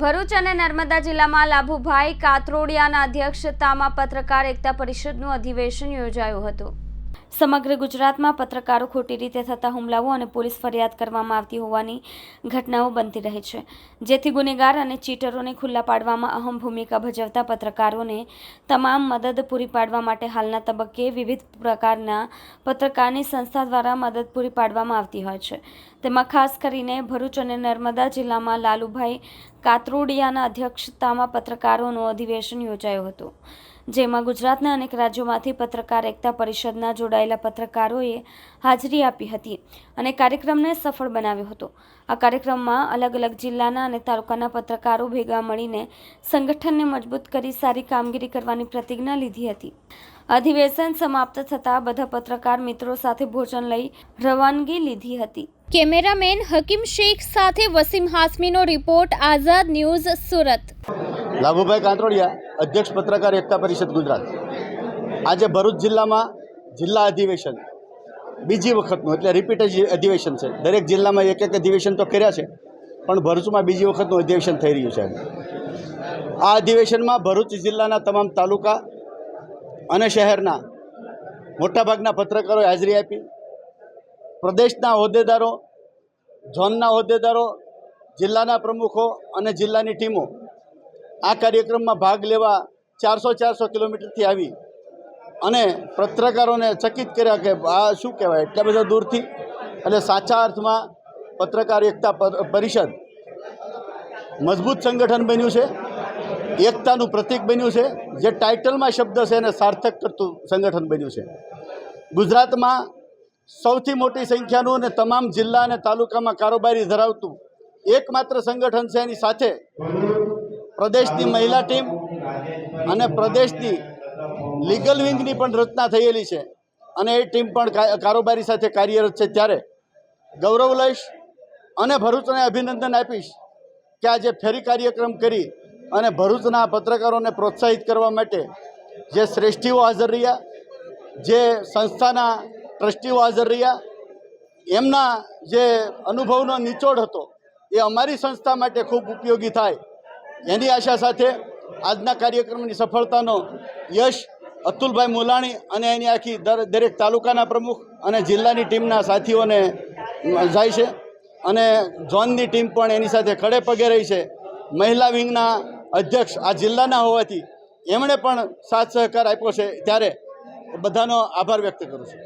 ભરૂચ અને નર્મદા જિલ્લામાં લાભુભાઈ કાતરોડિયાના અધ્યક્ષતામાં પત્રકાર એકતા પરિષદનું અધિવેશન યોજાયું હતું. સમગ્ર ગુજરાતમાં પત્રકારો ખોટી રીતે થતા હુમલાઓ અને પોલીસ ફરિયાદ કરવામાં આવતી હોવાની ઘટનાઓ બનતી રહે છે. જેથી ગુનેગાર અને ચીટરોને ખુલ્લા પાડવામાં અહમ ભૂમિકા ભજવતા પત્રકારોને તમામ મદદ પૂરી પાડવા માટે હાલના તબક્કે વિવિધ પ્રકારના પત્રકારની સંસ્થા દ્વારા મદદ પૂરી પાડવામાં આવતી હોય છે. તેમાં ખાસ કરીને ભરૂચ અને નર્મદા જિલ્લામાં લાલુભાઈ કાતરોડિયાના અધ્યક્ષતામાં પત્રકારોનું અધિવેશન યોજાયું હતું, જેમાં ગુજરાતના અનેક રાજ્યોમાંથી પત્રકાર એકતા પરિષદના જોડાયેલા પત્રકારોએ હાજરી આપી હતી અને કાર્યક્રમને સફળ બનાવ્યો હતો. આ કાર્યક્રમમાં અલગ અલગ જિલ્લાના અને તાલુકાના પત્રકારો ભેગા મળીને સંગઠનને મજબૂત કરી સારી કામગીરી કરવાની પ્રતિજ્ઞા લીધી હતી. અધિવેશન સમાપ્ત થતાં બધા પત્રકાર મિત્રો સાથે ભોજન લઈ રવાનગી લીધી હતી. કેમેરામેન હકીમ શેખ સાથે વસીમ હાસમીનો રિપોર્ટ આઝાદ ન્યૂઝ સુરત. લાભુભાઈ કાંતરોડિયા અધ્યક્ષ પત્રકાર એકતા પરિષદ ગુજરાત. આજે ભરૂચ જિલ્લામાં જિલ્લા અધિવેશન બીજી વખતનું એટલે રિપીટ અધિવેશન છે. દરેક જિલ્લામાં એક એક અધિવેશન તો કર્યા છે પણ ભરૂચમાં બીજી વખતનું અધિવેશન થઈ રહ્યું છે. આ અધિવેશનમાં ભરૂચ જિલ્લાના તમામ તાલુકા અને શહેરના મોટાભાગના પત્રકારોએ હાજરી આપી. પ્રદેશના હોદ્દેદારો, ઝોનના હોદ્દેદારો, જિલ્લાના પ્રમુખો અને જિલ્લાની ટીમો આ કાર્યક્રમમાં ભાગ લેવા ચારસો ચારસો કિલોમીટરથી આવી અને પત્રકારોને ચકિત કર્યા કે આ શું કહેવાય? એટલા બધા દૂરથી એટલે સાચા અર્થમાં પત્રકાર એકતા પરિષદ મજબૂત સંગઠન બન્યું છે. એકતાનું પ્રતીક બન્યું છે, જે ટાઇટલમાં શબ્દ છે એને સાર્થક કરતું સંગઠન બન્યું છે. ગુજરાતમાં સૌથી મોટી સંખ્યાનું અને તમામ જિલ્લા અને તાલુકામાં કારોબારી ધરાવતું એકમાત્ર સંગઠન છે એની સાથે પ્રદેશની મહિલા ટીમ અને પ્રદેશની લીગલ વિંગની પણ રચના થયેલી છે અને એ ટીમ પણ કારોબારી સાથે કાર્યરત છે. ત્યારે ગૌરવ લઈશ અને ભરૂચને અભિનંદન આપીશ કે આજે ફેરી કાર્યક્રમ કરી અને ભરૂચના પત્રકારોને પ્રોત્સાહિત કરવા માટે જે શ્રેષ્ઠીઓ હાજર રહ્યા, જે સંસ્થાના ટ્રસ્ટીઓ હાજર રહ્યા, એમના જે અનુભવનો નિચોડ હતો, એ અમારી સંસ્થા માટે ખૂબ ઉપયોગી થાય. એની આશા સાથે આજના કાર્યક્રમની સફળતાનો યશ અતુલભાઈ મુલાણી અને એની આખી દર- દરેક તાલુકાના પ્રમુખ અને જિલ્લાની ટીમના સાથીઓને જાય છે. અને ઝોનની ટીમ પણ એની સાથે ખડે પગે રહી છે. મહિલા વિંગના અધ્યક્ષ આ જિલ્લાના હોવાથી એમણે પણ સાથ સહકાર આપ્યો છે ત્યારે બધાનો આભાર વ્યક્ત કરું છું.